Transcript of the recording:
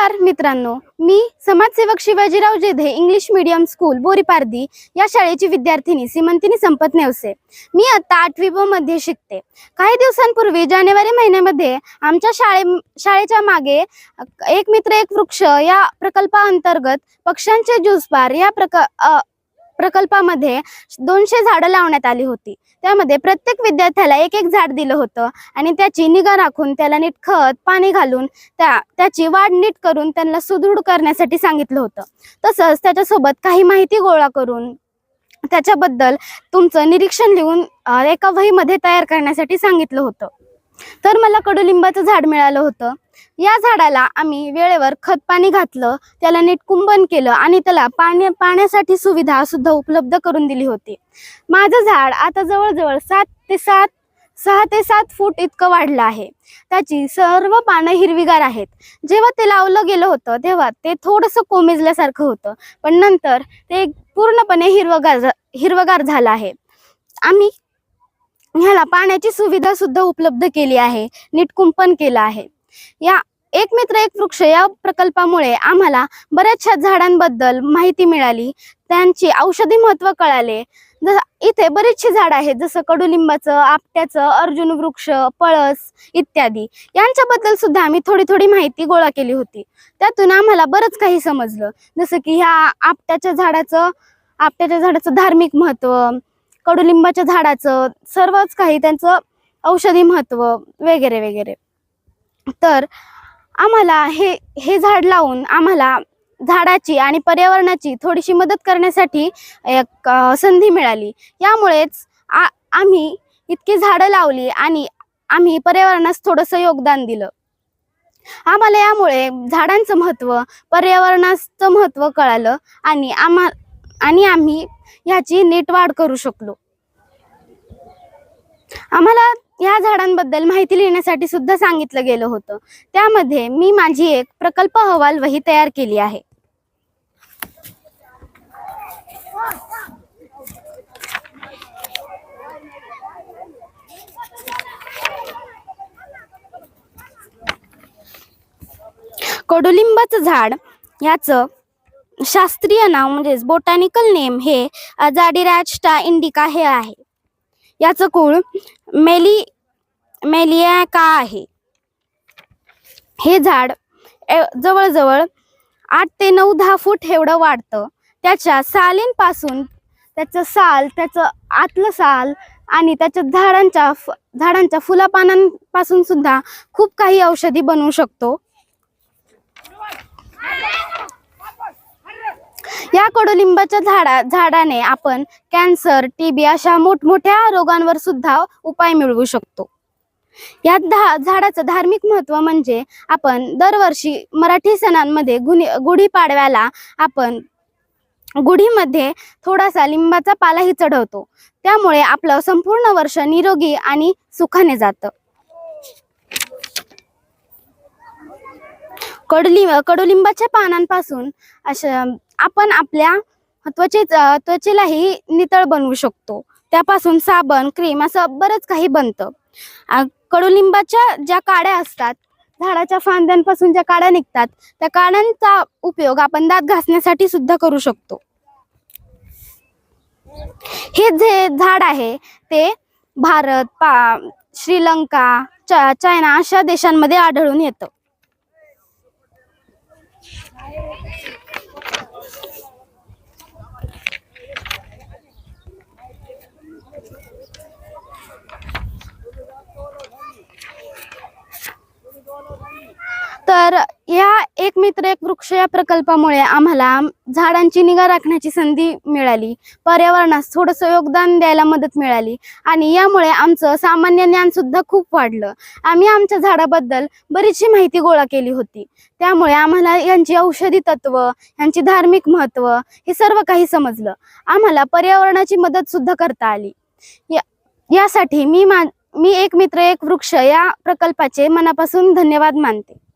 नमस्कार मित्रांनो मी समाजसेवक Shivajirao Jedhe English medium school Boriparadi या शाळेची विद्यार्थिनी सीमंतिनी संपत नेवसे. मी आता आठवी ब मध्ये शिकते. काही दिवसांपूर्वी जानेवारी महिन्यामध्ये आमच्या शाळे शाळेच्या मागे एक मित्र एक वृक्ष या प्रकल्पाअंतर्गत पक्ष्यांचे ज्यूस बार या प्रक प्रकल्पामध्ये दोनशे झाडं लावण्यात आली होती. त्यामध्ये प्रत्येक विद्यार्थ्याला एक एक झाड दिलं होतं आणि त्याची निगा राखून त्याला नीट खत पाणी घालून त्या त्याची वाढ नीट करून त्यांना सुदृढ करण्यासाठी सांगितलं होतं. तसंच त्याच्यासोबत काही माहिती गोळा करून त्याच्याबद्दल तुमचं निरीक्षण लिहून एका वहीमध्ये तयार करण्यासाठी सांगितलं होतं. तर मला कडुलिंबाचं झाड मिळालं होतं. या झाडाला आम्ही वेळेवर खत पाणी घातलं त्याला नीट कुंभन केलं आणि त्याला पाणी पाण्यासाठी सुविधा सुद्धा उपलब्ध करून दिली होती. माझं झाड आता जवळजवळ सात ते सात सहा ते सात फूट इतकं वाढलं आहे. त्याची सर्व पानं हिरवीगार आहेत. जेव्हा ते लावलं गेलं होतं तेव्हा ते थोडंसं कोमेजल्यासारखं होतं पण नंतर ते पूर्णपणे हिरवगार हिरवगार झालं आहे. आम्ही ह्याला पाण्याची सुविधा सुद्धा उपलब्ध केली आहे नीट कुंपण केलं आहे. या एक मित्र एक वृक्ष या प्रकल्पामुळे आम्हाला बऱ्याचशा झाडांबद्दल माहिती मिळाली. त्यांची औषधी महत्त्व कळाले. जस इथे बरीचशी झाड आहेत जसं कडुलिंबाचं आपट्याचं अर्जुन वृक्ष पळस इत्यादी. यांच्याबद्दल सुद्धा आम्ही थोडी थोडी माहिती गोळा केली होती. त्यातून आम्हाला बरंच काही समजलं. जसं की ह्या आपट्याच्या झाडाचं आपट्याच्या झाडाचं धार्मिक महत्त्व कडुलिंबाच्या झाडाचं सर्वच काही त्यांचं औषधी महत्त्व वगैरे वगैरे. तर आम्हाला हे हे झाड लावून आम्हाला झाडाची आणि पर्यावरणाची थोडीशी मदत करण्यासाठी एक संधी मिळाली. यामुळेच आ आम्ही इतकी झाडं लावली आणि आम्ही पर्यावरणास थोडंसं योगदान दिलं. आम्हाला यामुळे झाडांचं महत्त्व पर्यावरणाचं महत्त्व कळालं आणि आम्हा आणि आम्ही ह्याची नीट वाढ करू शकलो. आम्हाला या झाडांबद्दल माहिती लिहिण्यासाठी सुद्धा सांगितलं गेलं होतं. त्यामध्ये मी माझी एक प्रकल्प अहवाल वही तयार केली आहे. कडुलिंबाचं झाड याचं शास्त्रीय नाव म्हणजेच बोटॅनिकल नेम हे जाडीरॅस्टा इंडिका हे आहे. याचं कुळ मेली मेलियाका आहे. हे झाड ए- जवळजवळ आठ ते नऊ दहा फूट एवढं वाढतं. त्याच्या सालींपासून त्याचं साल त्याचं आतलं साल आणि त्याच्या झाडांच्या फ- झाडांच्या फुलापानांपासून सुद्धा खूप काही औषधी बनवू शकतो. या कडुलिंबाच्या झाडा झाडाने आपण कॅन्सर टीबी अशा मोठमोठ्या रोगांवर सुद्धा उपाय मिळवू शकतो. या धा झाडाचं धार्मिक महत्त्व म्हणजे आपण दरवर्षी मराठी सणांमध्ये गुणी गुढीपाडव्याला आपण गुढीमध्ये थोडासा लिंबाचा पालाही चढवतो. त्यामुळे आपलं संपूर्ण वर्ष निरोगी आणि सुखाने जातं. कडुलिंब कडुलिंबाच्या पानांपासून अशा आपण आपल्या त्वचे त्वचेलाही नितळ बनवू शकतो. त्यापासून साबण क्रीम असं बरंच काही बनतं. कडुलिंबाच्या ज्या काड्या असतात झाडाच्या फांद्यांपासून ज्या काड्या निघतात त्या काड्यांचा उपयोग आपण दात घासण्यासाठी सुद्धा करू शकतो. हे जे झाड आहे ते भारत पा श्रीलंका चा चायना अशा देशांमध्ये आढळून येतं. तर या एक मित्र एक वृक्ष या प्रकल्पामुळे आम्हाला झाडांची निगा राखण्याची संधी मिळाली. पर्यावरणास थोडंसं योगदान द्यायला मदत मिळाली आणि यामुळे आमचं सामान्य ज्ञान सुद्धा खूप वाढलं. आम्ही आमच्या झाडाबद्दल बरीचशी माहिती गोळा केली होती. त्यामुळे आम्हाला यांची औषधी तत्व यांची धार्मिक महत्त्व हे सर्व काही समजलं. आम्हाला पर्यावरणाची मदत सुद्धा करता आली. या यासाठी मी मा मी एक मित्र एक वृक्ष या प्रकल्पाचे मनापासून धन्यवाद मानते.